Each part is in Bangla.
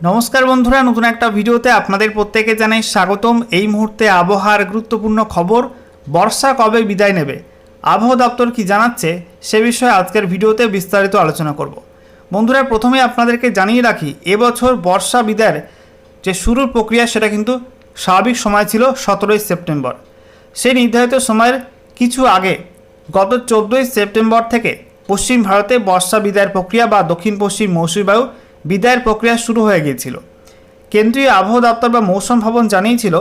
নমস্কার বন্ধুরা, নতুন একটা ভিডিওতে আপনাদের প্রত্যেকে জানাই স্বাগতম। এই মুহূর্তে আবহাওয়ার গুরুত্বপূর্ণ খবর, বর্ষা কবে বিদায় নেবে? আবহাওয়া দপ্তর কি জানাচ্ছে, সে বিষয়ে আজকের ভিডিওতে বিস্তারিত আলোচনা করব। বন্ধুরা, প্রথমে আপনাদেরকে জানিয়ে রাখি, এবছর বর্ষা বিদায়ের যে শুরুর প্রক্রিয়া, সেটা কিন্তু স্বাভাবিক সময় ছিল সতেরোই সেপ্টেম্বর। সেই নির্ধারিত সময়ের কিছু আগে, গত চোদ্দোই সেপ্টেম্বর থেকে পশ্চিম ভারতে বর্ষা বিদায়ের প্রক্রিয়া বা দক্ষিণ পশ্চিম মৌসুমী বায়ু বিদায়ের প্রক্রিয়া শুরু হয়ে গিয়েছিল। কেন্দ্রীয় আবহাওয়া দপ্তর বা মৌসুম ভবন জানিয়েছিল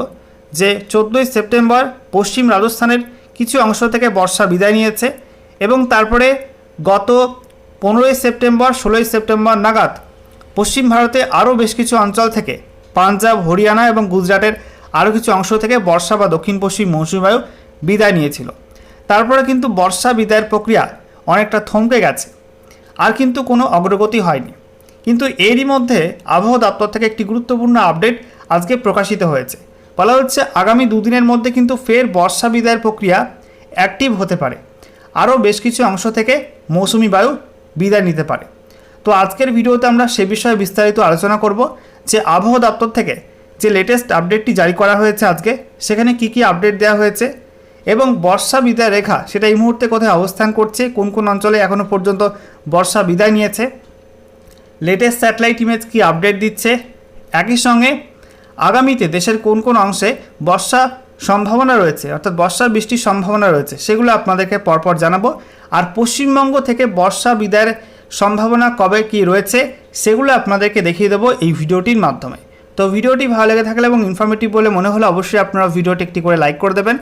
যে, চোদ্দোই সেপ্টেম্বর পশ্চিম রাজস্থানের কিছু অংশ থেকে বর্ষা বিদায় নিয়েছে এবং তারপরে গত পনেরোই সেপ্টেম্বর, ষোলোই সেপ্টেম্বর নাগাদ পশ্চিম ভারতে আরও বেশ কিছু অঞ্চল থেকে পাঞ্জাব, হরিয়ানা এবং গুজরাটের আরও কিছু অংশ থেকে বর্ষা বা দক্ষিণ পশ্চিম মৌসুমী বায়ু বিদায় নিয়েছিল। তারপরে কিন্তু বর্ষা বিদায়ের প্রক্রিয়া অনেকটা থমকে গেছে। আর কিন্তু কোনো অগ্রগতি হয়নি। কিন্তু এরই মধ্যে আবহাওয়া দপ্তর থেকে একটি গুরুত্বপূর্ণ আপডেট আজকে প্রকাশিত হয়েছে। বলা হচ্ছে আগামী দুদিনের মধ্যে কিন্তু ফের বর্ষা বিদায়ের প্রক্রিয়া অ্যাক্টিভ হতে পারে। আরও বেশ কিছু অংশ থেকে মৌসুমি বায়ু বিদায় নিতে পারে। তো আজকের ভিডিওতে আমরা সে বিষয়ে বিস্তারিত আলোচনা করব যে আবহাওয়া দপ্তর থেকে যে লেটেস্ট আপডেটটি জারি করা হয়েছে আজকে, সেখানে কি কি আপডেট দেওয়া হয়েছে এবং বর্ষা বিদায় রেখা সেটা এই মুহূর্তে কোথায় অবস্থান করছে, কোন কোন অঞ্চলে এখনও পর্যন্ত বর্ষা বিদায় নিয়েছে লেটেস্ট স্যাটেলাইট ইমেজ কি আপডেট দিচ্ছে? একই সঙ্গে আগামীতে দেশের কোন কোন অংশে বর্ষা সম্ভাবনা রয়েছে, অর্থাৎ বর্ষা বৃষ্টির সম্ভাবনা রয়েছে, সেগুলো আপনাদেরকে পরপর জানাব। আর পশ্চিমবঙ্গ থেকে বর্ষা বিদায়ের সম্ভাবনা কবে কি রয়েছে, সেগুলো আপনাদেরকে দেখিয়ে দেবো এই ভিডিওটির মাধ্যমে। তো ভিডিওটি ভালো লেগে থাকলে এবং ইনফরমেটিভ বলে মনে হলে অবশ্যই আপনারা ভিডিওটি একটি করে লাইক করে দেবেন।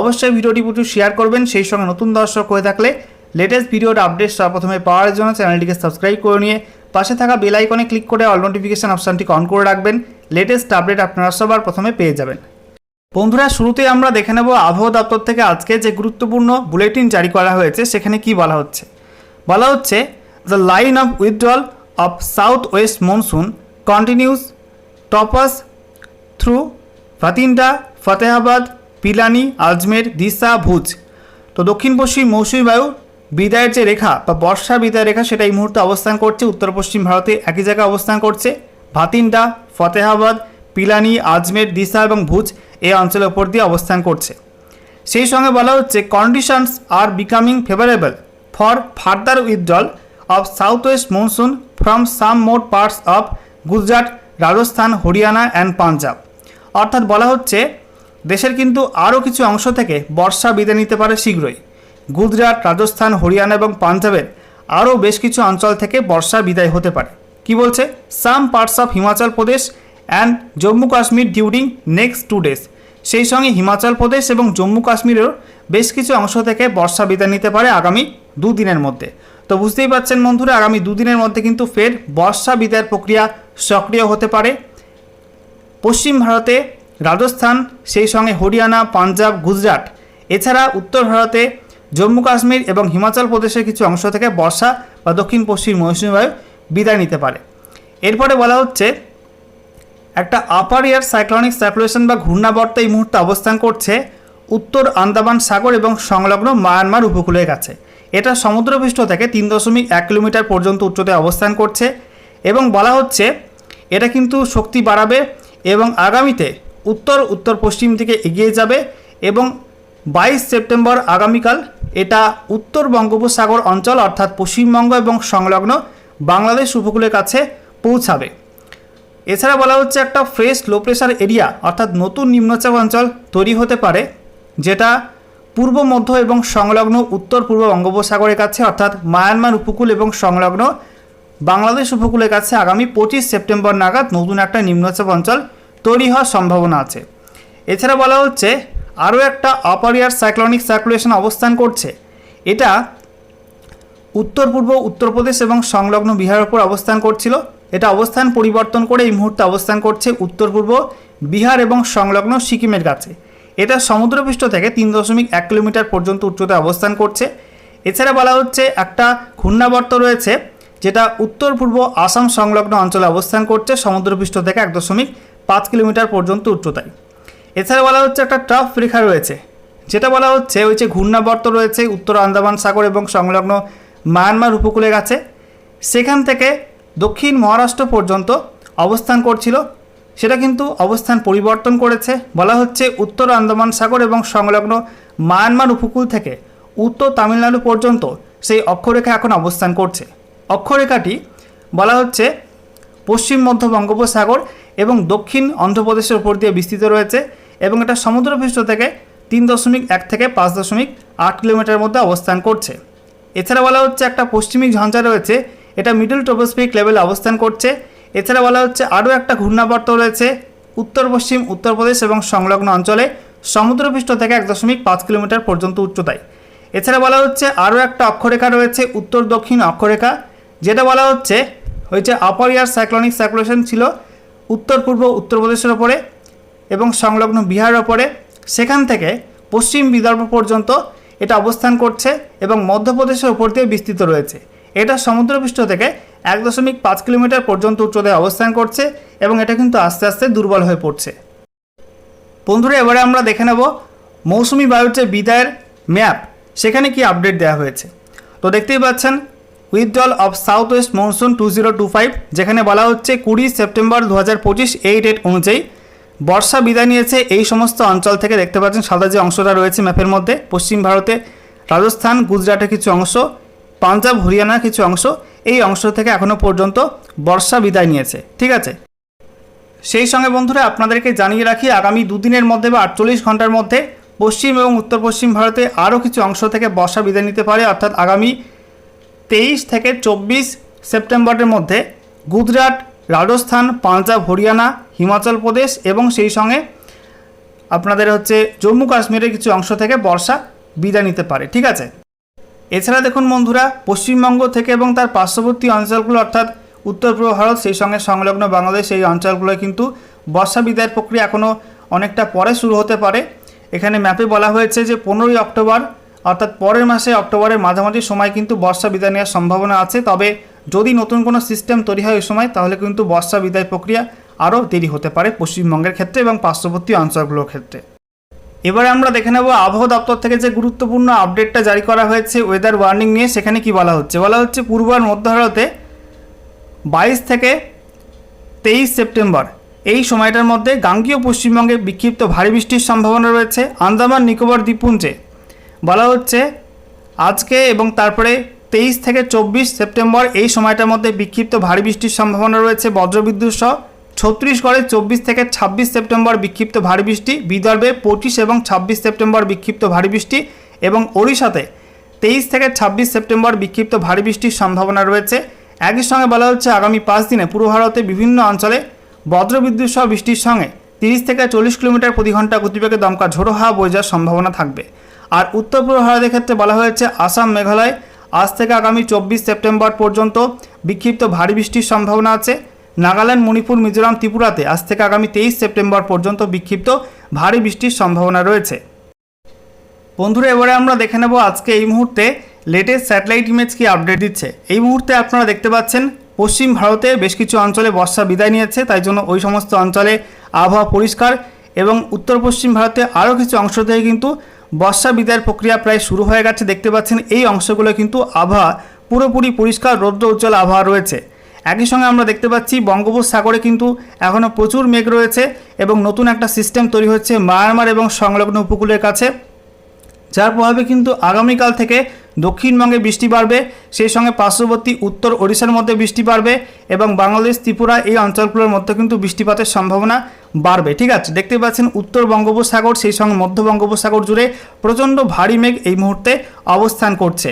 অবশ্যই ভিডিওটি প্রচুর শেয়ার করবেন, সেই সঙ্গে নতুন দর্শক হয়ে থাকলে লেটেস্ট ভিডিওর আপডেট সবার প্রথমে পাওয়ার জন্য চ্যানেলটিকে সাবস্ক্রাইব করে নিয়ে পাশে থাকা বেল আইকনে ক্লিক করে অল নোটিফিকেশন অপশানটিকে অন করে রাখবেন। লেটেস্ট আপডেট আপনারা সবার প্রথমে পেয়ে যাবেন। বন্ধুরা, শুরুতেই আমরা দেখে নেব আবহাওয়া দপ্তর থেকে আজকে যে গুরুত্বপূর্ণ বুলেটিন জারি করা হয়েছে, সেখানে কি বলা হচ্ছে? বলা হচ্ছে the line of withdrawal of south west monsoon continues to pass through Bathinda Fatehabad Pilani Ajmer Deesa Bhuj তো দক্ষিণ পশ্চিম মৌসুমী বায়ু বিদায়ের যে রেখা বা বর্ষা বিদায় রেখা সেটা এই মুহূর্তে অবস্থান করছে, উত্তর পশ্চিম ভারতে একই জায়গায় অবস্থান করছে। ভাতিন্ডা, ফতেহাবাদ, পিলানি, আজমের দিশা এবং ভুজ এই অঞ্চলের ওপর দিয়ে অবস্থান করছে। সেই সঙ্গে বলা হচ্ছে conditions R becoming favourable for further withdrawal of south west monsoon from some more parts of Gujarat Rajasthan Haryana and Punjab অর্থাৎ বলা হচ্ছে, দেশের কিন্তু আরও কিছু অংশ থেকে বর্ষা বিদায় নিতে পারে শীঘ্রই। গুজরাট, রাজস্থান, হরিয়ানা এবং পাঞ্জাবের আরও বেশ কিছু অঞ্চল থেকে বর্ষা বিদায় হতে পারে। কি বলছে? Some parts of Himachal Pradesh and Jammu Kashmir during next two days সেই সঙ্গে হিমাচল প্রদেশ এবং জম্মু কাশ্মীরেরও বেশ কিছু অংশ থেকে বর্ষা বিদায় নিতে পারে আগামী দুদিনের মধ্যে। তো বুঝতেই পারছেন বন্ধুরা, আগামী দুদিনের মধ্যে কিন্তু ফের বর্ষা বিদায়ের প্রক্রিয়া সক্রিয় হতে পারে। পশ্চিম ভারতে রাজস্থান, সেই সঙ্গে হরিয়ানা, পাঞ্জাব, গুজরাট, এছাড়া উত্তর ভারতে জম্মু কাশ্মীর এবং হিমাচল প্রদেশের কিছু অংশ থেকে বর্ষা বা দক্ষিণ পশ্চিম মৌসুমী বায়ু বিদায় নিতে পারে। এরপরে বলা হচ্ছে, একটা আপার এয়ার সাইক্লনিক সার্কুলেশন বা ঘূর্ণাবর্ত এই মুহূর্তে অবস্থান করছে উত্তর আন্দামান সাগর এবং সংলগ্ন মায়ানমার উপকূলের কাছে। এটা সমুদ্রপৃষ্ঠ থেকে তিন দশমিক এক কিলোমিটার পর্যন্ত উচ্চতায় অবস্থান করছে এবং বলা হচ্ছে, এটা কিন্তু শক্তি বাড়াবে এবং আগামীতে উত্তর উত্তর পশ্চিম দিকে এগিয়ে যাবে এবং বাইশ সেপ্টেম্বর আগামীকাল এটা উত্তর বঙ্গোপসাগর অঞ্চল, অর্থাৎ পশ্চিমবঙ্গ এবং সংলগ্ন বাংলাদেশ উপকূলের কাছে পৌঁছাবে। এছাড়া বলা হচ্ছে একটা ফ্রেশ লো প্রেশার এরিয়া অর্থাৎ নতুন নিম্নচাপ অঞ্চল তৈরি হতে পারে, যেটা পূর্ব, মধ্য এবং সংলগ্ন উত্তর, পূর্ব বঙ্গোপসাগরের কাছে, অর্থাৎ মায়ানমার উপকূল এবং সংলগ্ন বাংলাদেশ উপকূলের কাছে আগামী পঁচিশ সেপ্টেম্বর নাগাদ নতুন একটা নিম্নচাপ অঞ্চল তৈরি হওয়ার সম্ভাবনা আছে। এছাড়া বলা হচ্ছে আরও একটা আপার এয়ার সাইক্লনিক সার্কুলেশন অবস্থান করছে। এটা উত্তর পূর্ব উত্তরপ্রদেশ এবং সংলগ্ন বিহারের উপর অবস্থান করছিল। এটা অবস্থান পরিবর্তন করে এই মুহূর্তে অবস্থান করছে উত্তর পূর্ব, বিহার এবং সংলগ্ন সিকিমের কাছে। এটা সমুদ্রপৃষ্ঠ থেকে তিন দশমিক এক কিলোমিটার পর্যন্ত উচ্চতায় অবস্থান করছে। এছাড়া বলা হচ্ছে একটা ঘূর্ণাবর্ত রয়েছে, যেটা উত্তর পূর্ব আসাম সংলগ্ন অঞ্চলে অবস্থান করছে, সমুদ্রপৃষ্ঠ থেকে এক দশমিক পাঁচ কিলোমিটার পর্যন্ত উচ্চতায়। এছাড়া বলা হচ্ছে একটা ট্রাফ রেখা রয়েছে, যেটা বলা হচ্ছে ওই যে ঘূর্ণাবর্ত রয়েছে উত্তর আন্দামান সাগর এবং সংলগ্ন মায়ানমার উপকূলের কাছে। সেখান থেকে দক্ষিণ মহারাষ্ট্র পর্যন্ত অবস্থান করছিল। সেটা কিন্তু অবস্থান পরিবর্তন করেছে। বলা হচ্ছে উত্তর আন্দামান সাগর এবং সংলগ্ন মায়ানমার উপকূল থেকে উত্তর তামিলনাড়ু পর্যন্ত সেই অক্ষরেখা এখন অবস্থান করছে। অক্ষরেখাটি বলা হচ্ছে পশ্চিম মধ্য বঙ্গোপসাগর এবং দক্ষিণ অন্ধ্রপ্রদেশের উপর দিয়ে বিস্তৃত রয়েছে। এবং এটা সমুদ্রপৃষ্ঠ থেকে তিন দশমিক এক থেকে পাঁচ দশমিক আট কিলোমিটার মধ্যে অবস্থান করছে। এছাড়া বলা হচ্ছে একটা পশ্চিমী ঝঞ্ঝা রয়েছে, এটা মিডল ট্রোপোস্ফিক লেভেলে অবস্থান করছে। এছাড়া বলা হচ্ছে আরও একটা ঘূর্ণাবর্ত রয়েছে, উত্তর পশ্চিম উত্তরপ্রদেশ এবং সংলগ্ন অঞ্চলে সমুদ্রপৃষ্ঠ থেকে এক দশমিক পাঁচ কিলোমিটার পর্যন্ত উচ্চতায়। এছাড়া বলা হচ্ছে আরও একটা অক্ষরেখা রয়েছে, উত্তর, দক্ষিণ অক্ষরেখা, যেটা বলা হচ্ছে হয়েছে আপার ইয়ার সাইক্লনিক সার্কুলেশন ছিল উত্তর পূর্ব উত্তরপ্রদেশের ওপরে। এবং সংলগ্ন বিহার ওপরে, সেখান থেকে পশ্চিম বিদর্ভ পর্যন্ত এটা অবস্থান করছে এবং মধ্যপ্রদেশের ওপর দিয়ে বিস্তৃত রয়েছে। এটা সমুদ্রপৃষ্ঠ থেকে এক দশমিক পাঁচ কিলোমিটার পর্যন্ত উচ্চতায় অবস্থান করছে এবং এটা কিন্তু আস্তে আস্তে দুর্বল হয়ে পড়ছে। বন্ধুরা, এবারে আমরা দেখে নেব মৌসুমি বায়ুর যে বিদায়ের ম্যাপ। সেখানে কি আপডেট দেওয়া হয়েছে? তো দেখতেই পাচ্ছেন, withdrawal of south west monsoon two zero two five, যেখানে বলা হচ্ছে কুড়ি সেপ্টেম্বর দু হাজার পঁচিশ এই ডেট অনুযায়ী বর্ষা বিদায় নিয়েছে এই সমস্ত অঞ্চল থেকে দেখতে পাচ্ছেন সাদা যে অংশটা রয়েছে ম্যাপের মধ্যে, পশ্চিম ভারতে রাজস্থান গুজরাটের কিছু অংশ, পাঞ্জাব হরিয়ানার কিছু অংশ, এই অংশ থেকে এখনও পর্যন্ত বর্ষা বিদায় নিয়েছে, ঠিক আছে? সেই সঙ্গে বন্ধুরা আপনাদেরকে জানিয়ে রাখি, আগামী দুদিনের মধ্যে বা আটচল্লিশ ঘণ্টার মধ্যে পশ্চিম এবং উত্তর পশ্চিম ভারতে আরও কিছু অংশ থেকে বর্ষা বিদায় নিতে পারে, অর্থাৎ আগামী তেইশ থেকে চব্বিশ সেপ্টেম্বরের মধ্যে গুজরাট, রাজস্থান, পাঞ্জাব, হরিয়ানা হিমাচল প্রদেশ এবং সেই সঙ্গে আপনাদের হচ্ছে জম্মু কাশ্মীরের কিছু অংশ থেকে বর্ষা বিদায় নিতে পারে, ঠিক আছে? এছাড়া দেখুন বন্ধুরা, পশ্চিমবঙ্গ থেকে এবং তার পার্শ্ববর্তী অঞ্চলগুলো, অর্থাৎ উত্তর পূর্ব ভারত, সেই সঙ্গে সংলগ্ন বাংলাদেশ, এই অঞ্চলগুলোয় কিন্তু বর্ষা বিদায়ের প্রক্রিয়া এখনও অনেকটা পরে শুরু হতে পারে। এখানে ম্যাপে বলা হয়েছে যে পনেরোই অক্টোবর, অর্থাৎ পরের মাসে অক্টোবরের মাঝামাঝি সময় কিন্তু বর্ষা বিদায় নেওয়ার সম্ভাবনা আছে। তবে যদি নতুন কোনো সিস্টেম তৈরি হয় ওই সময়, তাহলে কিন্তু বর্ষা বিদায় প্রক্রিয়া আরও দেরি হতে পারে পশ্চিমবঙ্গের ক্ষেত্রে এবং পার্শ্ববর্তী অঞ্চলগুলোর ক্ষেত্রে। এবারে আমরা দেখে নেব আবহাওয়া দপ্তর থেকে যে গুরুত্বপূর্ণ আপডেটটা জারি করা হয়েছে ওয়েদার ওয়ার্নিং নিয়ে, সেখানে কি বলা হচ্ছে? বলা হচ্ছে পূর্ব আর মধ্য ভারতে বাইশ থেকে তেইশ সেপ্টেম্বর এই সময়টার মধ্যে গাঙ্গীয় পশ্চিমবঙ্গে বিক্ষিপ্ত ভারী বৃষ্টির সম্ভাবনা রয়েছে। আন্দামান, নিকোবর, দ্বীপপুঞ্জে বলা হচ্ছে আজকে এবং তারপরে তেইশ থেকে চব্বিশ সেপ্টেম্বর এই সময়টার মধ্যে বিক্ষিপ্ত ভারী বৃষ্টির সম্ভাবনা রয়েছে। বজ্রবিদ্যুৎ সহ ছত্তিশগড়ে চব্বিশ থেকে ছাব্বিশ সেপ্টেম্বর বিক্ষিপ্ত ভারী বৃষ্টি, বিদর্ভে পঁচিশ এবং ছাব্বিশ সেপ্টেম্বর বিক্ষিপ্ত ভারী বৃষ্টি এবং ওড়িশাতে তেইশ থেকে ছাব্বিশ সেপ্টেম্বর বিক্ষিপ্ত ভারী বৃষ্টির সম্ভাবনা রয়েছে। একই সঙ্গে বলা হচ্ছে আগামী পাঁচ দিনে পূর্ব ভারতে বিভিন্ন অঞ্চলে বজ্রবিদ্যুৎ সহ বৃষ্টির সঙ্গে তিরিশ থেকে চল্লিশ কিলোমিটার প্রতি ঘণ্টা গতিবেগে দমকা ঝোড়ো হাওয়া বয়ে যাওয়ার সম্ভাবনা থাকবে। আর উত্তর পূর্ব ভারতের ক্ষেত্রে বলা হয়েছে, আসাম, মেঘালয় আজ থেকে আগামী চব্বিশ সেপ্টেম্বর পর্যন্ত বিক্ষিপ্ত ভারী বৃষ্টির সম্ভাবনা আছে। নাগাল্যান্ড, মণিপুর, মিজোরাম, ত্রিপুরাতে আজ থেকে আগামী তেইশ সেপ্টেম্বর পর্যন্ত বিক্ষিপ্ত ভারী বৃষ্টির সম্ভাবনা রয়েছে। বন্ধুরা, এবারে আমরা দেখে নেব আজকে এই মুহূর্তে লেটেস্ট স্যাটেলাইট ইমেজ কি আপডেট দিচ্ছে। এই মুহূর্তে আপনারা দেখতে পাচ্ছেন, পশ্চিম ভারতে বেশ কিছু অঞ্চলে বর্ষা বিদায় নিয়েছে, তাই জন্য ওই সমস্ত অঞ্চলে আবহাওয়া পরিষ্কার এবং উত্তর পশ্চিম ভারতে আরও কিছু অংশ থেকে কিন্তু বর্ষা বিদায়ের প্রক্রিয়া প্রায় শুরু হয়ে গেছে। দেখতে পাচ্ছেন, এই অংশগুলো কিন্তু আবহাওয়া পুরোপুরি পরিষ্কার, রৌদ্র উজ্জ্বল আবহাওয়া রয়েছে। একই সঙ্গে আমরা দেখতে পাচ্ছি বঙ্গোপসাগরে কিন্তু এখনও প্রচুর মেঘ রয়েছে এবং নতুন একটা সিস্টেম তৈরি হচ্ছে মায়ানমার এবং সংলগ্ন উপকূলের কাছে। যার প্রভাবে কিন্তু আগামীকাল থেকে দক্ষিণবঙ্গে বৃষ্টি বাড়বে, সেই সঙ্গে পার্শ্ববর্তী উত্তর ওড়িশার মধ্যে বৃষ্টি বাড়বে এবং বাংলাদেশ, ত্রিপুরা এই অঞ্চলগুলোর মধ্যে কিন্তু বৃষ্টিপাতের সম্ভাবনা বাড়বে। ঠিক আছে, দেখতে পাচ্ছেন উত্তর বঙ্গোপসাগর, সেই সঙ্গে মধ্য বঙ্গোপসাগর জুড়ে প্রচণ্ড ভারী মেঘ এই মুহূর্তে অবস্থান করছে।